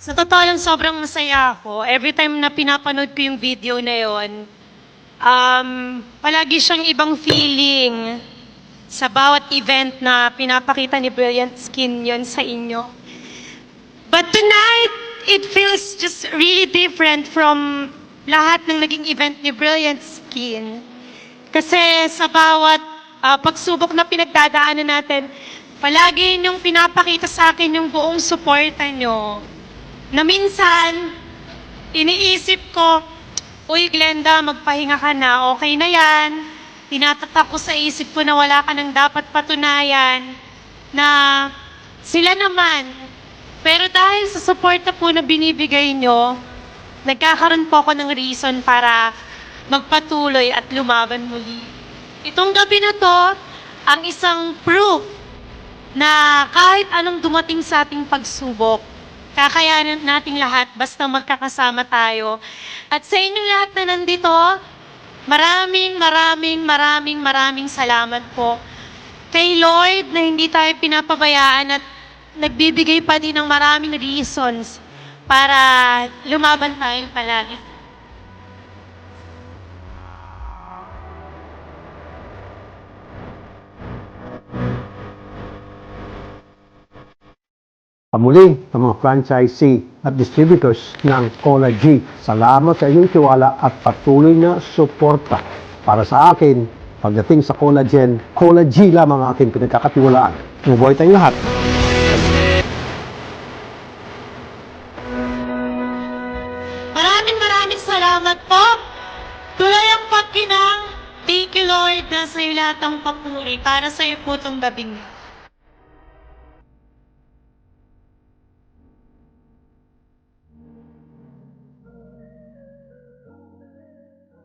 Sa totoo lang, sobrang masaya ako. Every time na pinapanood ko yung video na yon, um, palagi siyang ibang feeling sa bawat event na pinapakita ni Brilliant Skin yon sa inyo. But tonight, it feels just really different from lahat ng naging event ni Brilliant Skin. Kasi sa bawat ah, pagsubok na pinagdadaanan natin, palagi niyong pinapakita sa akin yung buong suporta niyo. Na minsan, iniisip ko, Uy, Glenda, magpahinga ka na. Okay na yan. Tinatatak ko sa isip ko na wala ka nang dapat patunayan na sila naman. Pero dahil sa suporta po na binibigay nyo, nagkakaroon po ako ng reason para magpatuloy at lumaban muli. Itong gabi na to, ang isang proof na kahit anong dumating sa ating pagsubok, kakayanan nating lahat basta magkakasama tayo. At sa inyong lahat na nandito, maraming, maraming, maraming, maraming salamat po kay Lord na hindi tayo pinapabayaan at nagbibigay pa din ng maraming reasons para lumaban tayo palagi. Pamuli sa mga franchisee at distributors ng Cola G. Salamat sa inyong tiwala at patuloy na suporta. Para sa akin, pagdating sa collagen, Cola G lamang ang aking pinagkakatiwalaan. Mabuhay tayong lahat. Maraming maraming salamat po. Tuloy ang pagkinang. Thank you Lord na sa iyo lahat ng papuri para sa iyo po itong gabing.